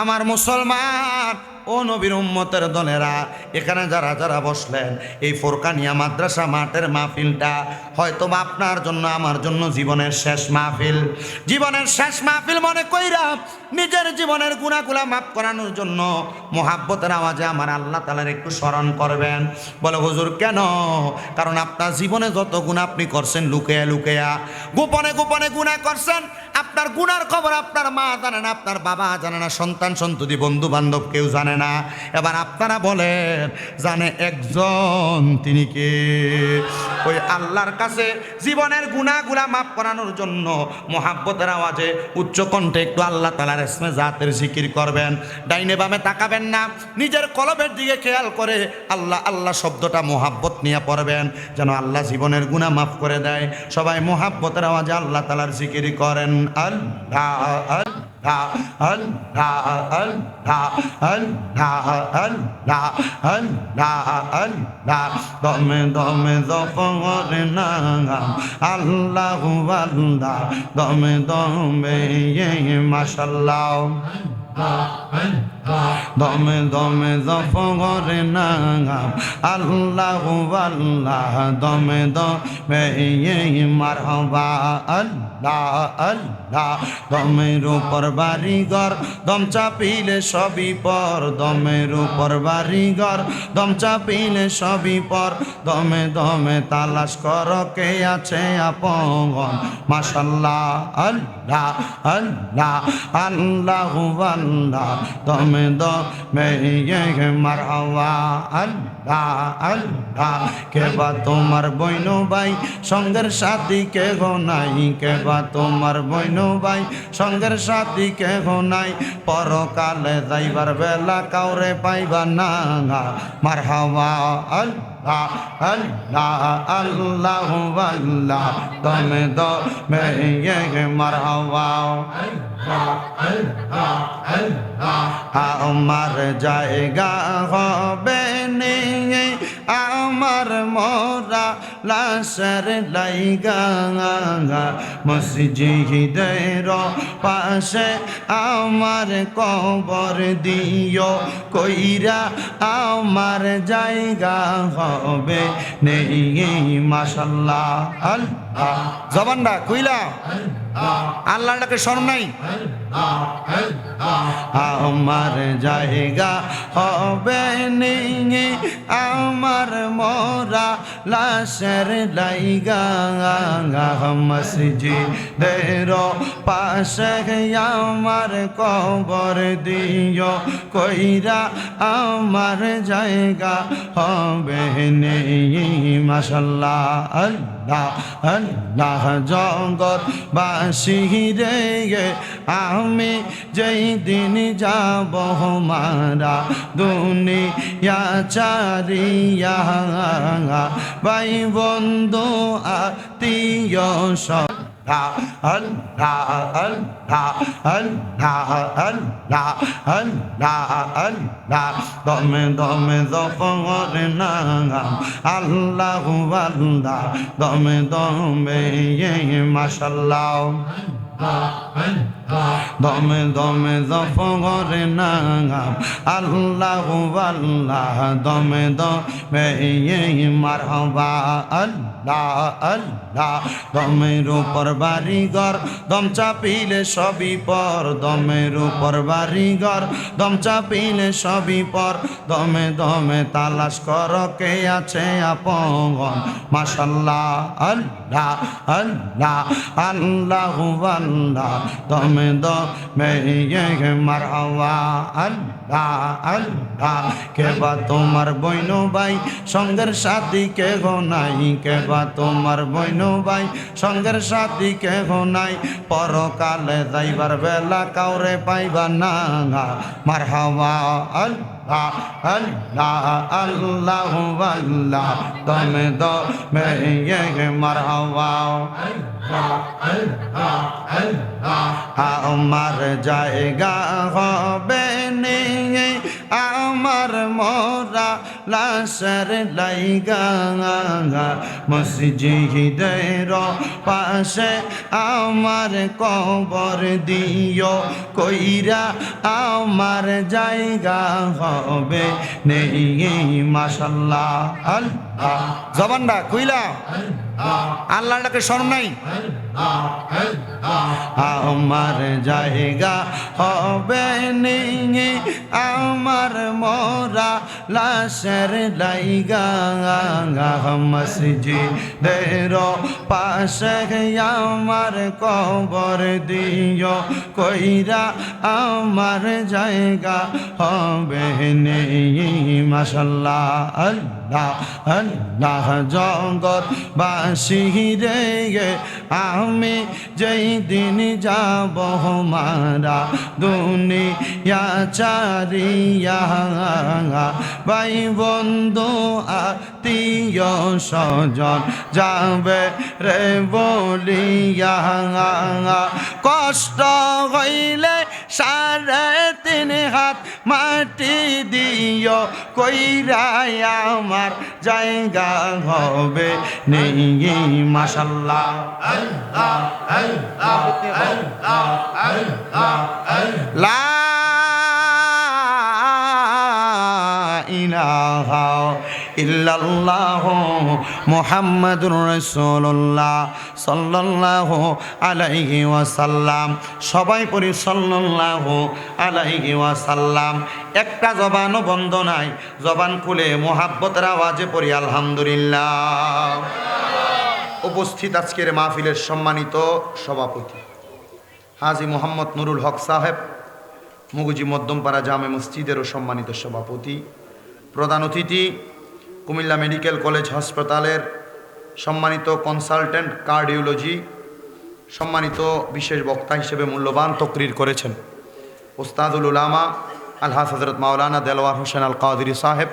আমার মুসলমান, ও নবীর উম্মতের দলেরা, এখানে যারা যারা বসলেন, এই ফোরকানিয়া মাদ্রাসা মাঠের মাহফিলটা হয়তো বা আপনার জন্য, আমার জন্য জীবনের শেষ মাহফিল। জীবনের শেষ মাহফিল মনে কইরা নিজের জীবনের গুণাগুলা মাফ করানোর জন্য মোহাব্বতের আওয়াজে আমার আল্লাহ তালার একটু স্মরণ করবেন। বলে, হুজুর, কেন? কারণ আপনার জীবনে যত গুণা আপনি করছেন, লুকেয়া লুকেয়া, গোপনে গোপনে গুণা করছেন আপনার গুনার খবর আপনার মা জানে না, আপনার বাবা জানে না, সন্তান, সন্ততি বন্ধু বান্ধব কেউ জানে না। এবার আপনারা বলেন, জানে একজন তিনি কে? ওই আল্লাহর কাছে জীবনের গুণাগুলা মাফ করানোর জন্য মোহাব্বতের আওয়াজে উচ্চ কণ্ঠে একটু আল্লাহ তালার এসমে জাতের জিকির করবেন। ডাইনে বামে তাকাবেন না, নিজের কলবের দিকে খেয়াল করে আল্লাহ আল্লাহ শব্দটা মোহাব্বত নিয়ে পড়বেন, যেন আল্লাহ জীবনের গুণা মাফ করে দেয়। সবাই মোহাব্বতের আওয়াজে আল্লাহ তালার জিকির করেন। দমে দমে দফর না আল্লাহ আল্লাহ দমে দমে মাসাল্লাহ দমে দমে জফরে নাম আল্লাহ আল্লাহ, দমে দমে মারহবা। আল্লাহ আল্লাহ, দমের উপর বাড়িঘর, দম চাপিলে সবই পর। দমের উপর বাড়িঘর, দম চাপিলে সবই পর। দমে দমে তালাশ কর, কে আছে আপন? মাশাল্লাহ, আল্লাহ আল্লাহ আল্লাহ আল্লাহ, দমে দমে মারহাওয়া আল্লাহ আল্লাহ কে বা তোমার বইন ভাই সঙ্গের সাথী কে গো নাই কে বা তোমার বইন ভাই সঙ্গের সাথী কে গো নাই পরকালে যাইবার বেলা কাউরে পাইবা না মারহাওয়া আল্লাহ আল্লাহ আল্লাহ আল্লাহ দমে দমে মারহাওয়া আমার জায়গা হবে নেই আমার মরা লাশের লাইগা মসজিদের পাশে আমার কবর দিও, কইরা আমার জায়গা হবে নেই মাসাল্লাহ জবানটা কইলা? আল্লাহটাকে স্মরণ নাই? আমার জায়গা হবে নেই আমার মরা লাশের লাইগা, মসজিদের পাশে আমার কবর দিও, কইরা আমার জায়গা হবে নেই মাসাল্লাহ আল্লাহ আল্লাহ জগৎ বাসি রে গে। আমি যেই দিন যাব মারা দুনিয়া চারিয়া। ভাই বন্ধু, আত্মীয় সব দমে দমে দফরে নাম আল্লাহ আল্লাহ দমে দমে মাসাল্লাহ দমে দমে জফর নাম আল্লাহ আল্লাহ, দমে দমে মারহবা, আল্লাহ আল্লাহ। দমের উপর বাড়িঘর, দম চাপিলে সবই পর। দমের উপর বাড়িঘর, দম চাপিলে সবই পর। দমে দমে তালাশ কর কে আছে আপন। মাশাল্লাহ, আল্লাহ। আল্লাহ আল্লাহ আল্লাহ দমে দমে মারহাওয়া আল্লাহ আল্লাহ কে বা তোমার বইন ভাই সঙ্গের সাথী কে গো নাই কে বা তোমার বইন ভাই সঙ্গের সাথী কে গো নাই, পরকালে যাইবার বেলা কাউরে পাইবা না মারহাওয়া আল্লাহ। আল্লাহ আল্লাহ আল্লাহ তুমি তো মেয়ে মারহাও আমার জায়গা হবে নিয়ে আ আমার মরা লাশের লাইগা, মসজিদের পাশে আমার কবর দিও, কইরা আমার জায়গা হবে নেই, মাশাল্লাহ। আল্লাহ। জবানটা কইলা আল্লাহটাকে স্মরণ নাই? আমার জায়গা হবে নেই, আমার মোরা লাশের লাইগা মসজিদের পাশে আমার কবর দিও কইরা আমার জায়গা হবে নেই মাসাল্লাহ আল্লাহ আল্লাহ জগৎ বাসি রে আমি যেই দিন যাব মারা দুনিয়া চারিয়া ভাই বন্ধু আত্মীয় স্বজন যাবে রে বলিয়া কষ্ট হইলে সাড়ে তিন হাত মাটি দিও, কইরাই আমার জায়গা হবে নেই মাসাল্লাহ লা ইলাহা ইল্লাল্লাহ মুহাম্মাদুর রাসূলুল্লাহ আলাইহি ওয়াসাল্লাম। সবাই পড়ি সাল্লাল্লাহু আলাইহি ওয়াসাল্লাম। একটা জবানও বন্ধ নাই, জবান খুলে মোহাব্বতের আওয়াজে পড়ি আলহামদুলিল্লাহ। উপস্থিত আজকের মাহফিলের সম্মানিত সভাপতি, হাজি মোহাম্মদ নুরুল হক সাহেব, মুগুজি মধ্যমপাড়া জামে মসজিদেরও সম্মানিত সভাপতি প্রধান অতিথি কুমিল্লা মেডিকেল কলেজ হাসপাতালের সম্মানিত কনসালটেন্ট কার্ডিওলজি, সম্মানিত বিশেষ বক্তা হিসেবে মূল্যবান তকরির করেছেন। ওস্তাদুল উলামা আলহাজ হজরত মাওলানা দেলোয়ার হোসেন আল কাদির সাহেব